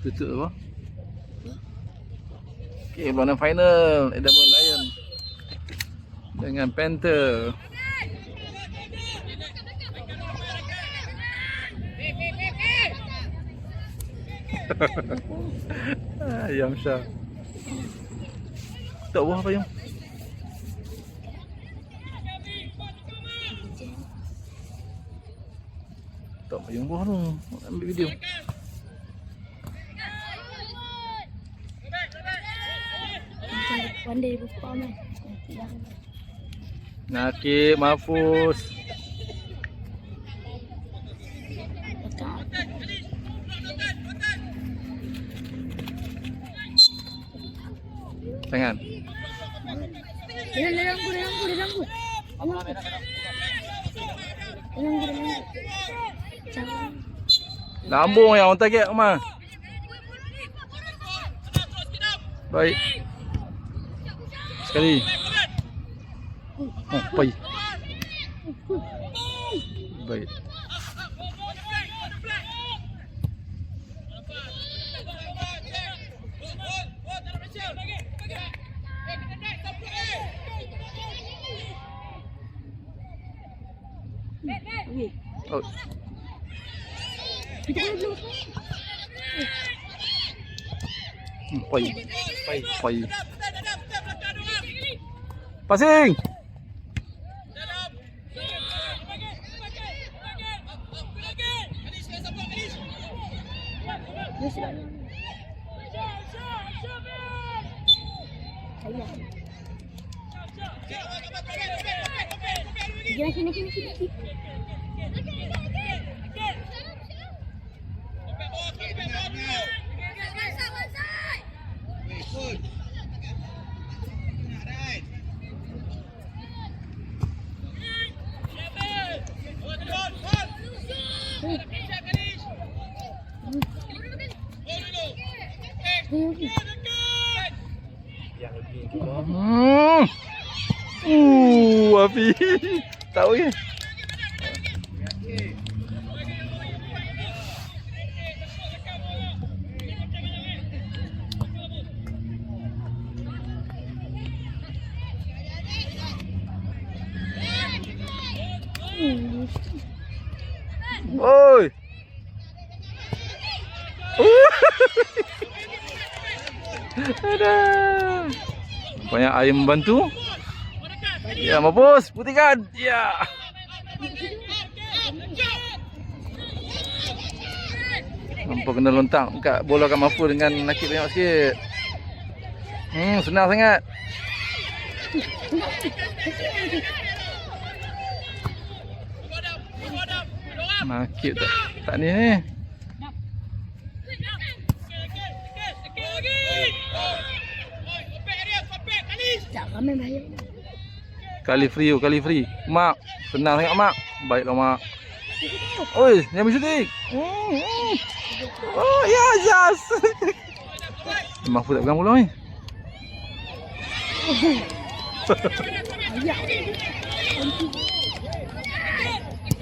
Tutup apa? Okay, perlawanan final Edamon Lion dengan Panther. Ayam Syah. Tak buah apa yang? Tak payung buah tu. Ambil video. Pandai buka. Nanti dah. Nakib, Mahfuz. Tangan. Dia dah lampu. Allah. Dah lampu, dah lampu. Jangan. Lambung yang orang target Umar. Baik. Sekali. Oh, baik. Baik. Okey. Oh, Kita boleh dulu. Hmm, baik. Baik. Baik. Passing. Dia sudah. Ayah. Pergi lagi, lagi, lagi, lagi. Lagi, lagi. Hmm. Uh, api. Tahu ya. Oi. Ada. Banyak air membantu. Ya, mampus. Putihkan. Ya. Nampak kena lontang kat bola kat Mahfuz dengan nakik banyak sikit. Hmm, senang sangat. Nakik tak tak ni ni. Tak ramai bahaya. Kali free, oh, kali free. Mak, senang sangat mak. Baiklah mak. Oi, yang bersyuting. Hmm, hmm. Oh, ya, yes. Mahfuz tak pegang bola ni.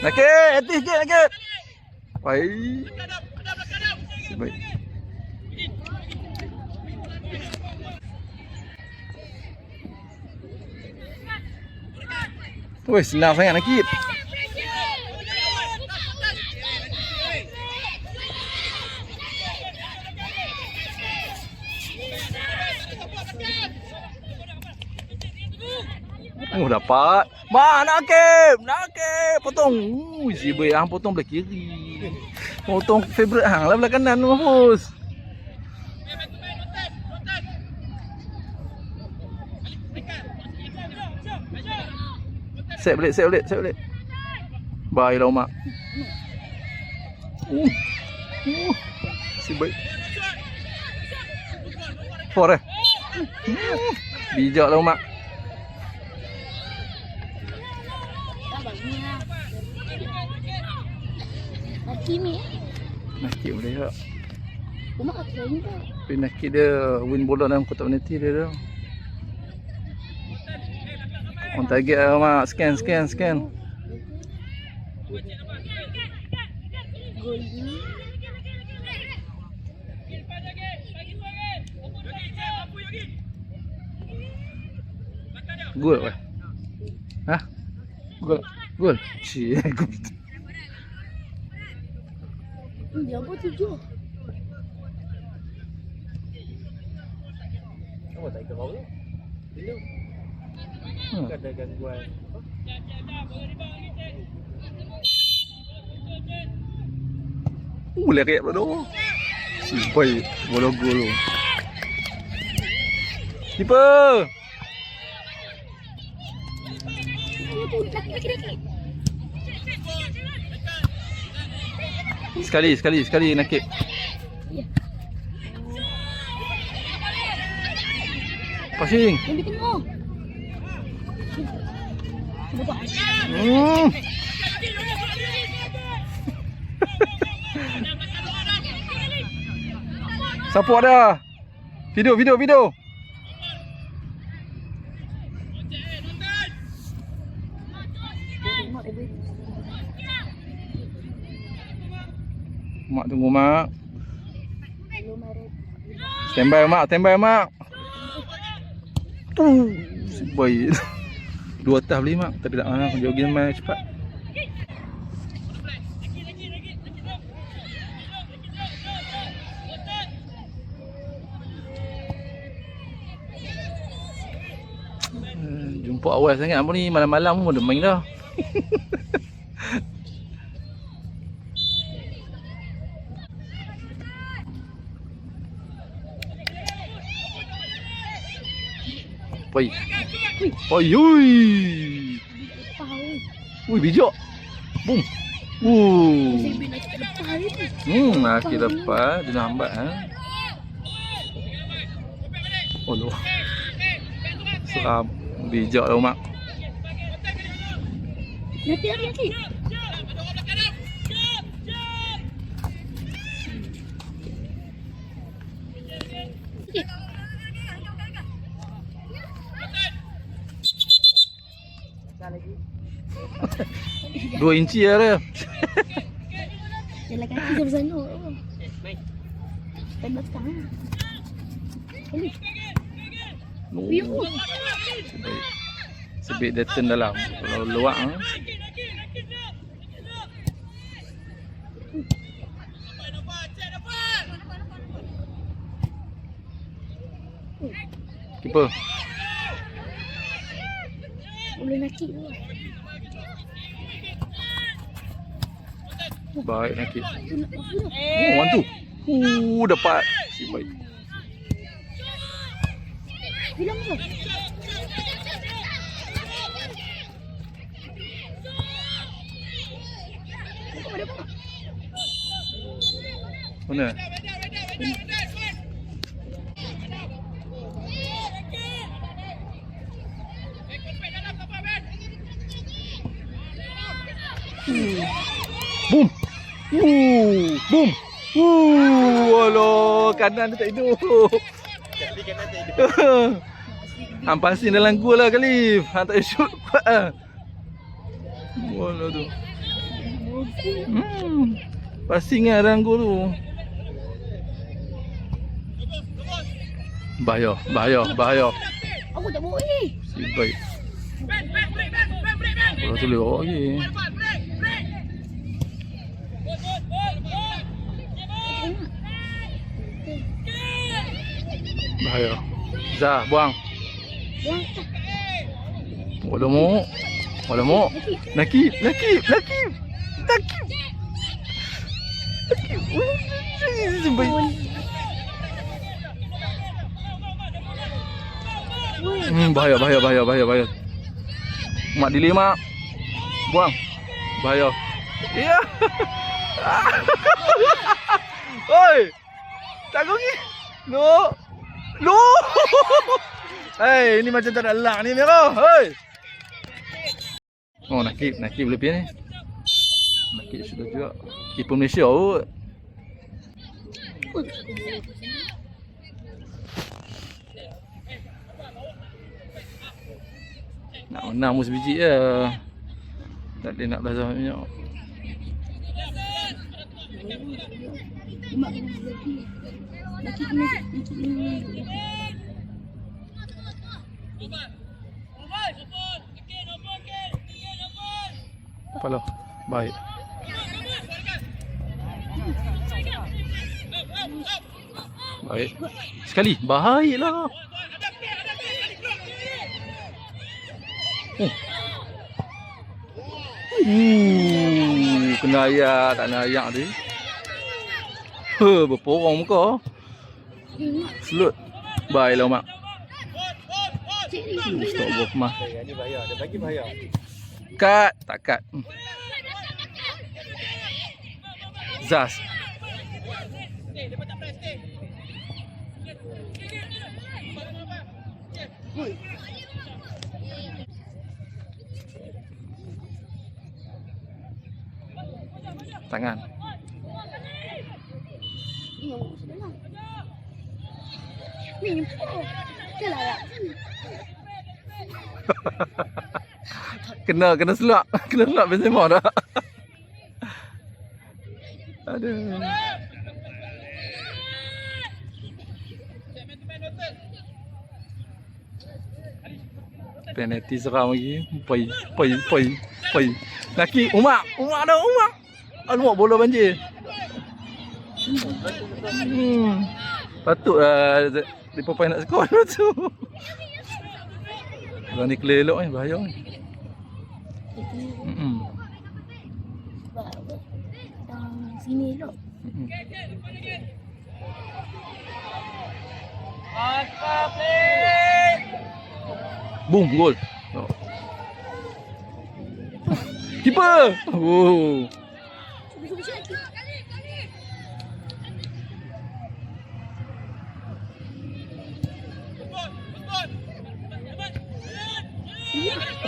Nakit, hati sikit nakit. Baik. Weh, senang sangat nakit. Oh dapat. Ma nakip, nakip. Potong. Ui, si baik hang potong belah kiri. Potong favorite hang lah belah kanan Mahfuz. Set balik, set balik, set balik. Baiklah mak. Uh. Uh. Si baik. Four eh. Uh. Bijaklah mak. Laki ni. Nakik boleh tak? Rumah kat sini tak? Tapi nakik dia win bola dalam kotak penalti dia dah. Oh, target lah mak. Scan, scan, scan. Gol weh. Ha? Gol. Gol. Cie, gol. Dia buat tu. Kamu tak ikut bau tu? Belum. Hmm. Ada gangguan. Uh, leret pula tu. Si boy, bola gol tu. Keeper. Sekali, sekali, sekali nakip. Ya. Passing. Yang di tengah. Hmm. Siapa ada? Video, video, video. Mak tunggu mak. Standby mak, standby mak. Tu, boy. Dua tah beli mak. Tak ada mana jogging main cepat. Eh, Jumpa awal sangat apa ni malam-malam pun dah main dah. Oi. Oi ni. Ui bijak. Boom. Uh. Saya nak. Hmm, laki lepas dia nak hambat ha. Oh loh. Seram. Bijak lah mak. Nanti nanti nanti. Sikit. Dua inci lah dia. Jalan kaki dari sana. Tembak sekarang. Ini. No. Sebab sebab dia turn dalam. Kalau luak ha. Keeper. Nakik tu. Baik nakik. Tu nak apa tu? Oh, one two. Uh, dapat. Si baik. Bilang tu. Mana? Boom. Uh, boom. Uh, alah, kanan dia tak hidup. Jadi kan nanti dia. Hang passing dalam gol lah kali. Hang tak shoot kuat lah. Bola tu. Hmm. Passing lah dalam gol tu. Bahaya, bahaya, bahaya. Aku tak boleh. Si baik. Bola tu lewat lagi. Bahaya. Zah, buang. Bola mu. Bola mu. Nakib, nakib, nakib. Nakib. Nakib. Si baik. Hmm, bahaya, bahaya, bahaya, bahaya, bahaya. Mak delay mak. Buang. Bahaya. Ya. Oi. Tak pergi. No. No. Hei, ini macam tak ada elak ni merah. Hei. Oh, nakib, nakib lebih ni. Nakib sudah juga. Keeper Malaysia kot. Nak menang pun sebiji je. Tak boleh nak belajar banyak. Palo, Baik Baik Sekali Baiklah Oh. Hmm. Kena ayak, tak kena ayak. Berporong muka. Slut. Baiklah, Mak. Uh, stop buat mah. Yang ni bahaya. Dia bagi bahaya. Cut. Tak cut. Hmm. Zaz. Tangan. Ni, oh. Kelah lah. Kena, kena selak. Kena selak Benzema dah. Aduh. Penalty seram lagi. Pai, pai, pai, pai. Laki, Umar, Umar dah, Umar. Alamak, bola banjir. Hmm. Patutlah Liverpool Pai nak skor tu. Kalau ni clear elok ni, bahaya ni. Mm-mm. Sebab apa? Datang sini elok. Mm-mm. Boom, gol. Oh. Keeper. Oh.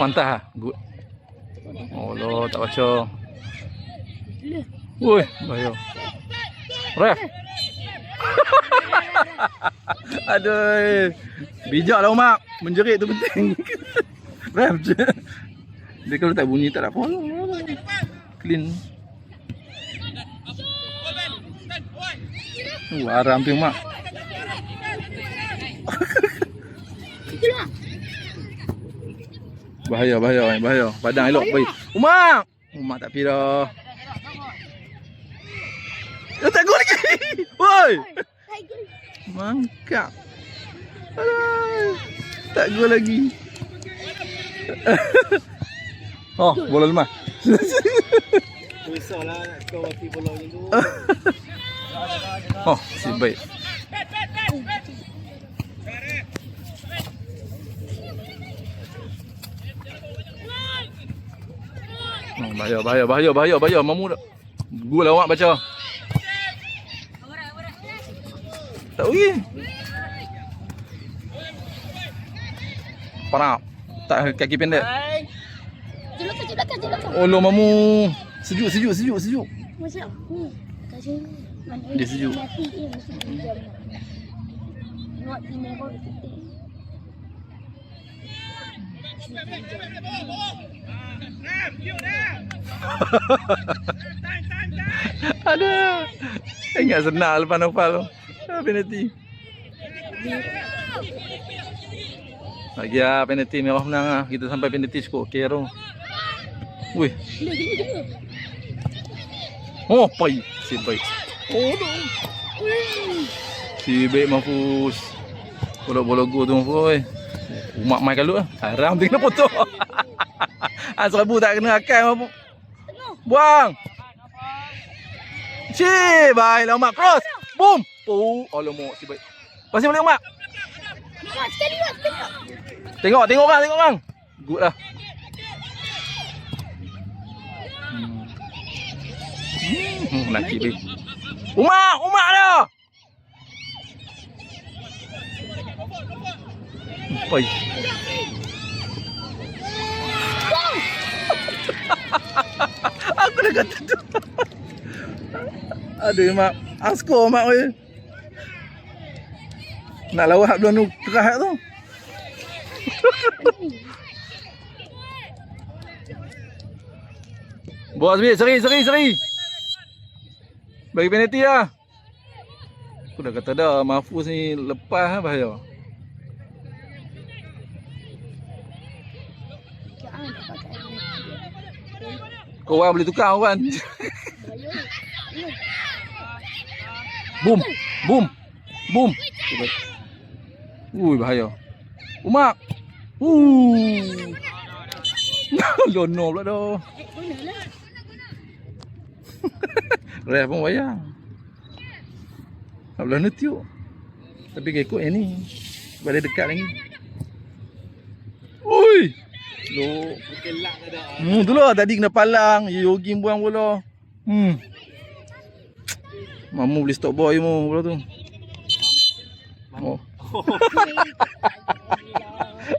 Mantap ah. Good. Oh lo, tak baca. Woi, bahaya. Ref. Aduh. Bijaklah Umak. Menjerit tu penting. Ref je. Dia kalau tak bunyi tak apa. Clean. Uh, aram tu Umak. Itulah. Bahaya, bahaya, bahaya. Padang elok. Baik. Umak. Umak tak pi dah. Eh, tak gol lagi. Woi. Mangkap. Aduh. Tak gol lagi. oh, bola lemah. Susahlah nak skor waktu bola macam tu. Oh, si baik. Oh, bahaya, bahaya, bahaya, bahaya, bahaya. Mamu dah. Gol awak baca. Tak pergi. Parap. Tak kaki pendek. Oh, lo mamu. Sejuk, sejuk, sejuk, sejuk. Dia sejuk. Not in the. Ada. Ingat senang lepas Nopal tu. Ah, penalty. Lagi ah penalty merah menang ah. Kita sampai penalty skor tu. Wih. Oh, pai. Si baik. Oh, no. Si baik mampus. Bola-bola gol tu mampus. Oi. Umak mai kalut ah. Haram tengah potong. ah, serabu tak kena akal mampus. Buang. Si, baiklah Mak. Cross. Boom. Oh, alamak si baik. Pasti balik sekali mak. Tengok, tengok orang, tengok orang. Good lah. Hmm. Hmm, laki baik. Umak, umak dah. Pai. Aku dah kata tu. Aduh mak, asko mak oi. Nak lawak belum tu kerah tu. Bos Smith, seri, seri, seri. Bagi penalti lah. Aku dah kata dah, Mahfuz ni lepas lah bahaya. Jangan tak pakai. Kau orang boleh tukar kan? Boom. Boom. Boom. Ui bahaya. Umak. Uh. Lono pula tu. Eh, lah? Ref pun wayang. Tak boleh netiuk. Tapi kau ikut yang ni. Sebab dia dekat lagi. Tak ada. Hmm, tu lah tadi kena palang. Yogi buang bola. Hmm. Mamu boleh stop boy mu bola tu. Oh.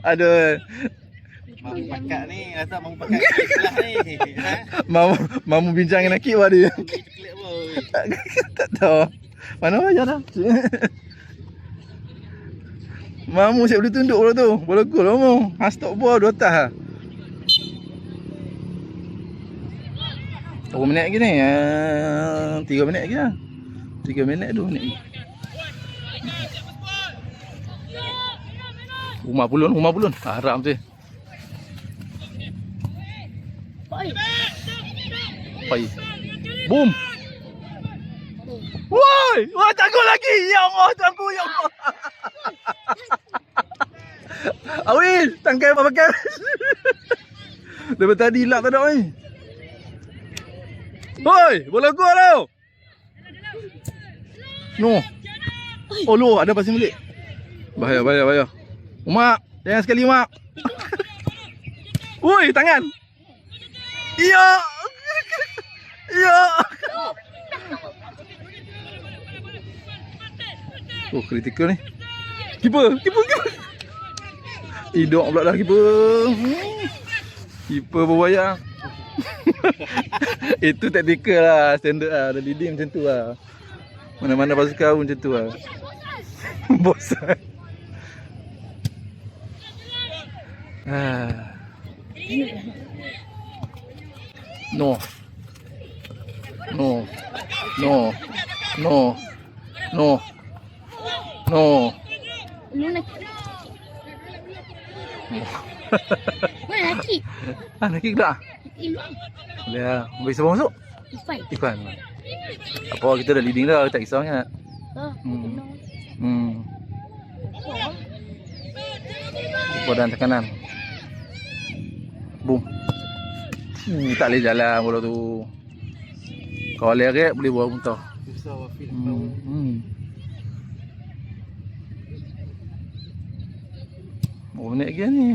Ada Mamu pakat ni. Rasa mamu pakat ni. Ha? mamu mamu bincang dengan Akib. Pergi coklat boy. tak tahu. Mana aja dah. Mamu siap boleh tunduk bola tu. Bola gol mamu. Ha stop bola dua atas ah. Berapa minit lagi ni? Uh, 3 minit lagi lah. 3 minit 2 minit lagi. Rumah pulun, rumah pulun. Haram tu. Pai. Boom. Woi, wah tangguh lagi. Ya Allah, tangguh ya Allah. Awil, tangkai apa pakai? Daripada tadi lak tak ada ni. Hoi, bola gol tau. No. Oh lu, ada passing balik. Bahaya, bahaya, bahaya. Umak, jangan sekali Umak. Woi, tangan. Ya. Ya. Oh, kritikal ni. Keeper, keeper, keeper. Hidup pula dah keeper. Keeper berwayang. Itu taktikal lah, standard lah. Ada leading macam tu lah. Mana-mana pasukan pun macam tu lah. Bosan. Ah. No. No. No. No. No. No. Lu nak. Mana laki? Ah, nak kick tak? Ilu. Boleh siapa masuk? Ifai. Ikhwan. Apa kita dah leading dah, tak kisah sangat. Ah, Hmm. Hmm. Oh, Badan tekanan. Boom. Hmm, tak boleh jalan bola tu. Kalau leret boleh buat muntah. Susah Wafil. Hmm. hmm. Oh, minit lagi ni.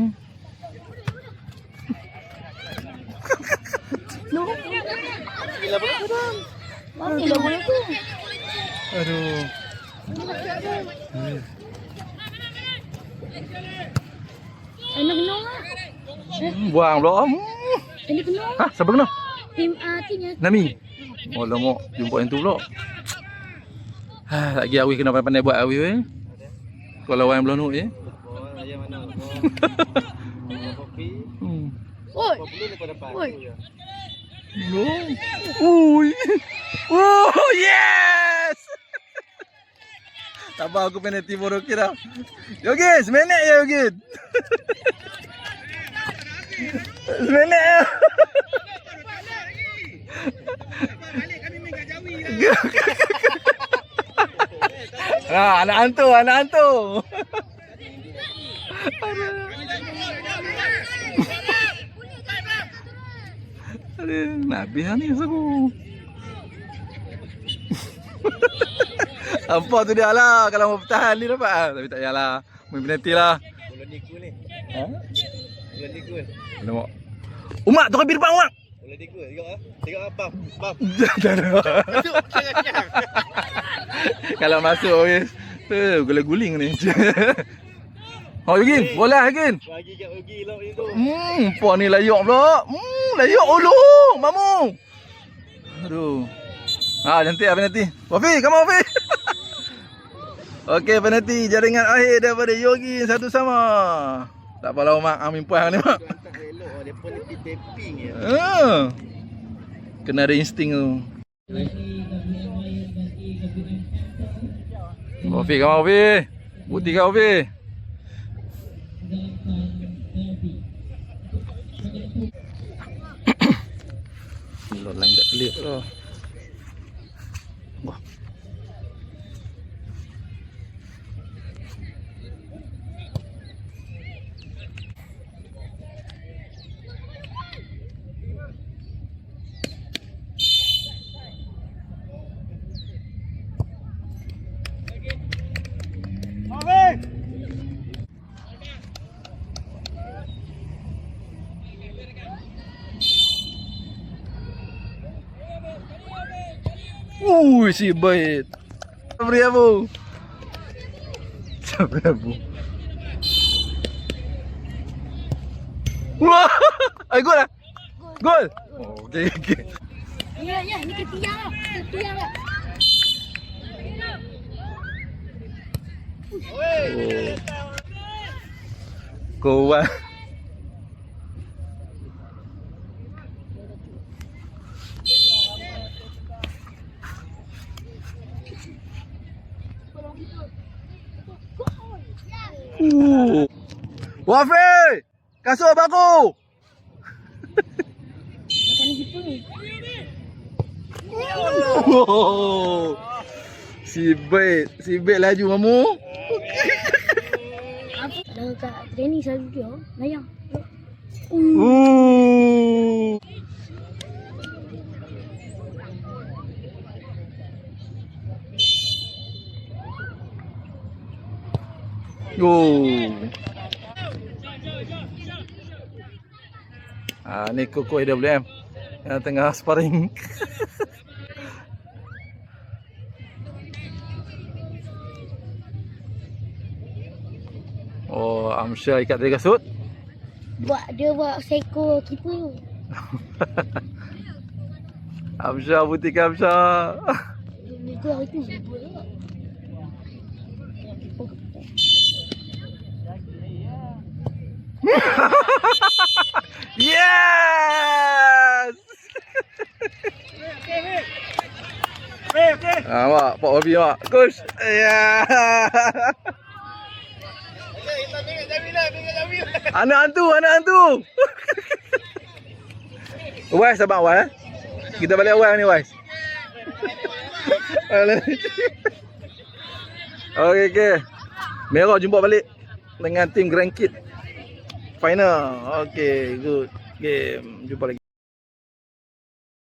No. Gila pula. Mati lah bola tu. Aduh. Ana kena lah. Hmm, buang pula. Hmm. Ana kena. Ha, siapa kena? Tim artinya. Nami. Oh, lama jumpa yang tu pula. Ha, lagi awi kena pandai-pandai buat awi eh. Kalau lawan belum nuk eh. Oh, ayam mana? Oh, kopi. Hmm. Oi. Oi. Oh, yes. tak apa aku penalty borok kira. Yogin, semenek ya Yogin. semenek ya. Nah, anak hantu, anak hantu. Aduh, nak habis lah ni. Apa tu dia lah kalau mau bertahan ni dapat ah. Tapi tak payahlah. Main penalti lah. Bola ni cool ni. Ha? Bola ni cool. Nampak. Umak tu kan depan umak. Bola ni cool. Tengok ah. Tengok apa? Bam. Tak ada. Masuk. Cang-cang. kalau masuk wis. Eh, gula guling ni. Oh, Yugin, bola Yugin. Bagi kat Ogi lah itu. Hmm, puan ni layak pula. Hmm, layak ulu. Mamu. Aduh. Ha, nanti apa nanti? Wafi, kamu Wafi. Okey, penalti jaringan akhir daripada Yogi satu sama. Tak apalah mak, amin puan ni mak. Ha. Kena ada insting tu. Wafi, kamu Wafi. Bukti kau Wafi. Lot lain tak clear dah. Wah. Ui, si baik. Beri abu. Beri abu. Wah, ay gol lah. Gol. Oh, okey okey. Ya, ya, ni ketiak lah. Ketiak lah. Oh. Kuat. Uh. Wafi! Kasut baku! Makan ni gitu ni. Oh. Si baik, si baik laju kamu. Apa? Dah kat training selalu dia. Layang. Uh. Oh. Ah, ni koko AWM yang tengah sparring. oh, Amsyar ikat dari kasut. Buat dia buat seko keeper tu. Amsyar butikan Amsyar. Dia tu hari tu dia buat juga. Keeper. Yes! Okey, okey. Ah, mak, Pak Wabi mak. Kus. Ya. Okey, kita tengok Jamila, tengok Jamila. Anak hantu, anak hantu. Wais abang Wais. Kita balik awal ni Wais. Okey okey. Merah jumpa balik dengan tim Grand Kid. Final. Okey, good. Game. Jumpa lagi.